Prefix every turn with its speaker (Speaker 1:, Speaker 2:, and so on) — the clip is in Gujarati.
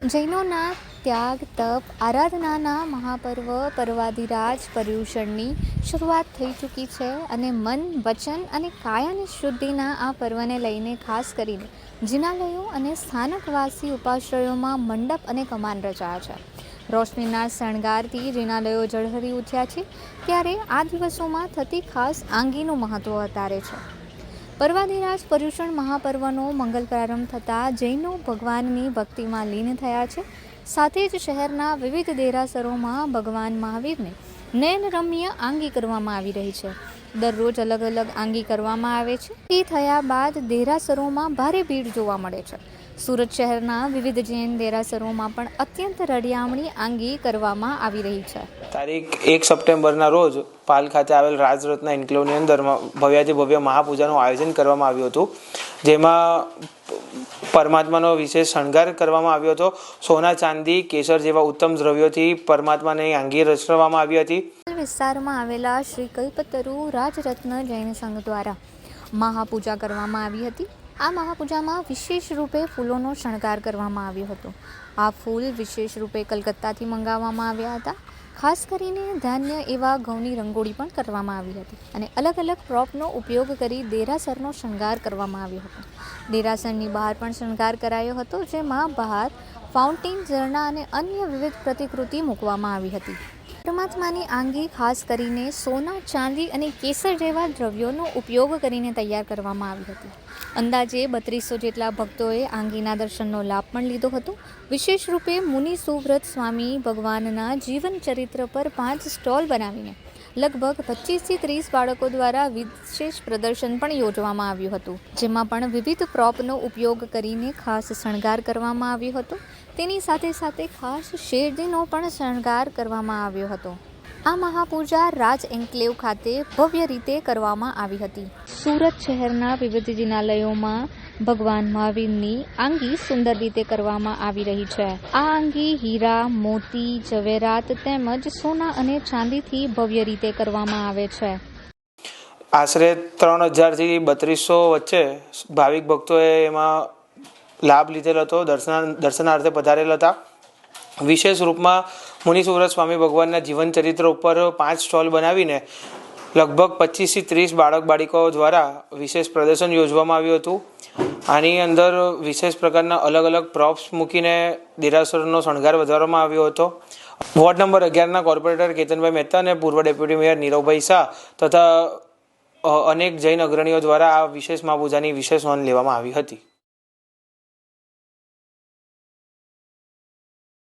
Speaker 1: જૈનોના ત્યાગ, તપ, આરાધનાના મહાપર્વ પર્વાધિરાજ પર્યુષણની શરૂઆત થઈ ચૂકી છે અને મન, વચન અને કાયાની શુદ્ધિના આ પર્વને લઈને ખાસ કરીને જિનાલયો અને સ્થાનકવાસી ઉપાશ્રયોમાં મંડપ અને કમાન રચાયા છે. રોશનીના શણગારથી જિનાલયો ઝળહળી ઉઠ્યા છે, ત્યારે આ દિવસોમાં થતી ખાસ આંગીનું મહત્ત્વ વધારે છે. પર્વાધિરાજ પર્યુષણ મહાપર્વનો મંગલ પ્રારંભ થતાં જૈનો ભગવાનની ભક્તિમાં લીન થયા છે. સાથે જ શહેરના વિવિધ દેરાસરોમાં ભગવાન મહાવીરને નયનરમ્ય આંગી કરવામાં આવી રહી છે. દરરોજ અલગ અલગ આંગી કરવામાં આવે છે. તે થયા બાદ દેરાસરોમાં ભારે ભીડ જોવા મળે છે. સુરત શહેરના વિવિધ જૈન દેરાસરોમાં પણ અત્યંત રડિયામણી આંગી કરવામાં આવી રહી છે.
Speaker 2: તારીખ એક સપ્ટેમ્બરના રોજ પાલ ખાતે આવેલ રાજરત્ન એન્ક્લેવની અંદર ભવ્યાથી ભવ્ય મહાપૂજાનું આયોજન કરવામાં આવ્યું હતું. જેમાં પરમાત્માનો વિશેષ શણગાર કરવામાં આવ્યો હતો. સોના, ચાંદી, કેસર જેવા ઉત્તમ દ્રવ્યોથી પરમાત્માની આંગી રચવામાં આવી હતી.
Speaker 1: વિસ્તારમાં આવેલા શ્રી કલ્પતરુ રાજરત્ન જૈન સંઘ દ્વારા મહાપૂજા કરવામાં આવી હતી. આ મહાપૂજામાં વિશેષ રૂપે ફૂલોનો શણગાર કરવામાં આવ્યો હતો. આ ફૂલ વિશેષ રૂપે કલકત્તાથી મંગાવવામાં આવ્યા હતા. ખાસ કરીને ધાન્ય એવા ઘઉંની રંગોળી પણ કરવામાં આવી હતી અને અલગ અલગ પ્રોપનો ઉપયોગ કરી દેરાસરનો શણગાર કરવામાં આવ્યો હતો. દેરાસરની બહાર પણ શણગાર કરાયો હતો, જેમાં બહાર ફાઉન્ટેન ઝરણા અને અન્ય વિવિધ પ્રતિકૃતિ મૂકવામાં આવી હતી. પરમાત્માની આંગી ખાસ કરીને સોના, ચાંદી અને કેસર જેવા દ્રવ્યોનો ઉપયોગ કરીને તૈયાર કરવામાં આવી હતી. અંદાજે બત્રીસો જેટલા ભક્તોએ આંગીના દર્શનનો લાભ પણ લીધો હતો. વિશેષ રૂપે મુનિ સુવ્રત સ્વામી ભગવાનના જીવન ચરિત્ર પર પાંચ સ્ટોલ બનાવીને લગભગ પચીસથી ત્રીસ બાળકો દ્વારા વિશેષ પ્રદર્શન પણ યોજવામાં આવ્યું હતું. જેમાં પણ વિવિધ પ્રોપનો ઉપયોગ કરીને ખાસ શણગાર કરવામાં આવ્યો હતો. તેની સાથે સાથે ખાસ શેરડીનો પણ શણગાર કરવામાં આવ્યો હતો. આ મહાપૂજા રાજ એન્કલેવ ખાતે ભવ્ય રીતે કરવામાં આવી હતી. સુરત શહેરના વિવિધ જિનાલયોમાં ભગવાન મહાવીરની આંગી સુંદર રીતે કરવામાં આવી રહી છે. આ આંગી હીરા, મોતી જવેરાત તેમજ સોના અને ચાંદીથી ભવ્ય રીતે કરવામાં આવે છે.
Speaker 2: આશરે ત્રણ હજારથી બત્રીસો વચ્ચે ભાવિક ભક્તોએ એમાં લાભ લીધેલો હતો, દર્શન, દર્શનાર્થે પધારેલા હતા. વિશેષ રૂપમાં મુનિ સુવ્રત સ્વામી ભગવાનના જીવન ચરિત્ર ઉપર પાંચ સ્ટોલ બનાવીને લગભગ પચીસથી ત્રીસ બાળક બાળિકાઓ દ્વારા વિશેષ પ્રદર્શન યોજવામાં આવ્યું હતું. આની અંદર વિશેષ પ્રકારના અલગ અલગ પ્રોપ્સ મૂકીને દેરાસરનો શણગાર વધારવામાં આવ્યો હતો. વોર્ડ નંબર અગિયારના કોર્પોરેટર કેતનભાઈ મહેતા અને પૂર્વ ડેપ્યુટી મેયર નીરવભાઈ શાહ તથા અનેક જૈન અગ્રણીઓ દ્વારા આ વિશેષ મહાપૂજાની વિશેષ નોંધ લેવામાં આવી હતી.